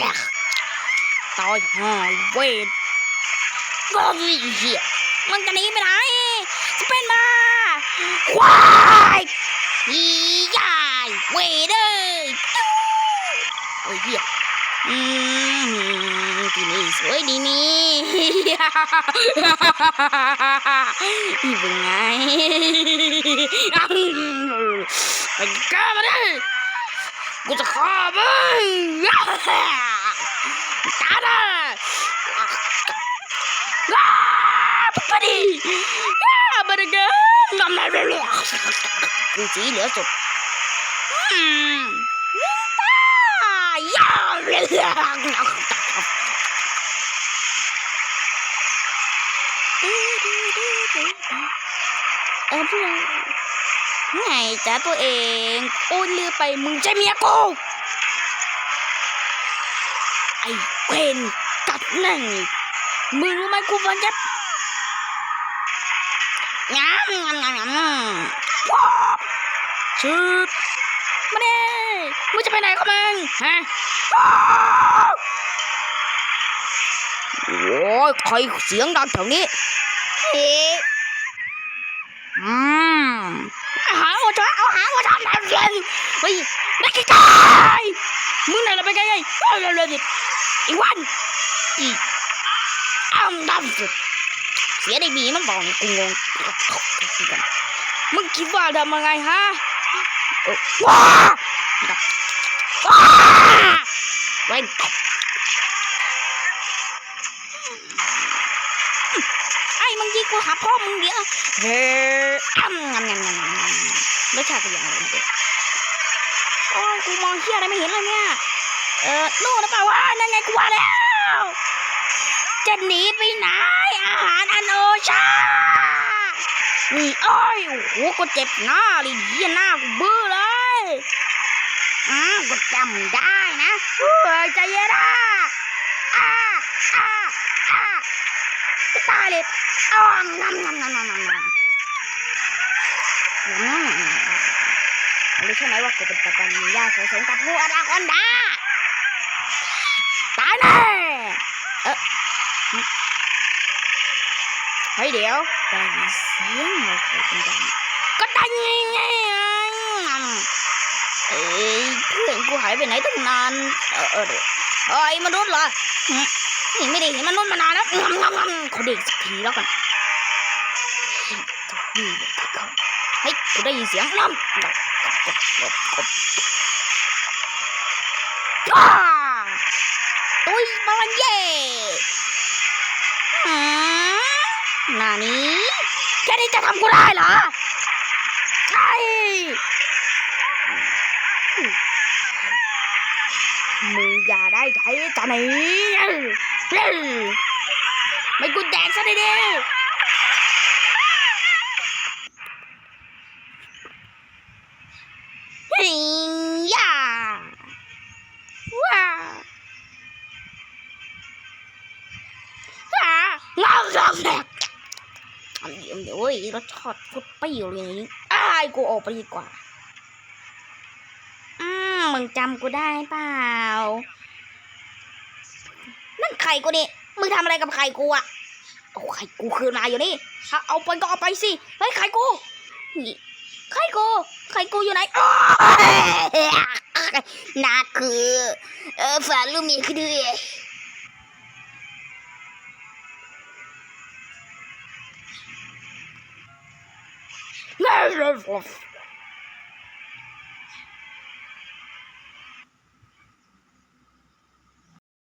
ตายห่าเวทก็วิ่งเหี้ยมันจะหนีไปไหนจะเป็นมาควายอียายเวทเอ้ยโอ้ยเหี้ยอืมที่นี่สวยดีนี่อีเป็นไงไปแกมาดิกูจะฆ่ามึง ตาดาอ้า ปะดิอ้าบดเกนำอะไรเลยกูสีเหลือสุดอืมตายาเลยเออพวกไงจ้าตัวเองโอนลือไปมึงใช่เมียกูไอ้เวนกัดแน่งมึงรู้ไหมกูฟันจะ งามงามงามงามว้าวชืดมาเด้มึงจะไปไหนก็มึงฮะว้าวโอ้ยใครเสียงดังแถวนี้เฮ้อืมเอาหางหัวจ้าเอาหางหัวจ้ามาเรียนเฮ้ยไม่ไกลๆมึงไหนล่ะไปไกลๆเอาเร็วๆดิอีวันอีอ้ามดำสุดเสียได้บีมันบอกกูงงมึงคิดว่าทำยังไงฮะว้าว้าเว้นไอ้มึงยิงกูหาพ่อมึงเดี๋ยวเฮ้ยอ้ำงำงำงำงำรสชาติเป็นยังไงเด็กโอ้ยกูมองเที่ยอะไรไม่เห็นเลยเนี่ยเออโน่นหรือเปล่าวะนั่นไงกูว่าแล้ว จะหนีไปไหน อาหารอันโอชานี่โอ้ยโอ้โหกูเจ็บหน้าเลยเหี้ยหน้ากูบื่อเลยอืมกูจำได้นะเฮ้ยใจเย็นอะอ่าอ่าอ่าจะตายเลยอ้าวงำงำงำงำงำงำงำรู้ใช่ไหมว่ากูเป็นปัตตานียาสงสงกับงูอนาคอนดาตายแน่ออ เฮ้ยเดี๋ยวได้ยินเสียงเราเคยเป็นกันก็ด้ไงไงเอ้ยเพื่อนกูหายไปไหนตั้งนาน เออเออเดี๋ยวเฮ้ยมนุษย์เหรอนี่ไม่ได้เห็นมนุษย์มานานแล้วงงงเขาเด็กสักทีแล้วกันเฮ้ยตัวนี้เลยที่เขาเฮ้ยกูได้ยินเสียงน้ำกบกบกบกบอ้าอุ้ยมาลันเย่ นานี้แค่นี้จะทำกูได้เหรอ ใช่มึงอย่าได้ใช้จะหนไม่กูแดกซะดีๆ เดียวเดี๋ยวเว้ยรสชาติโคตรเปรี้ยวเลยนี่อ้ายกูออกไปดีกว่า อืมมึงจำกูได้เปล่า นั่นไข่กูนี่ มึงทำอะไรกับไข่กูอะเอาไข่กูคืนมาอยู่นี่ถ้าเอาไปก็เอาไปสิ เฮ้ยไข่กูนี่ไข่กู ไข่กูอยู่ไหนน่าคือ เออฝาลูกมีคือ Jesus.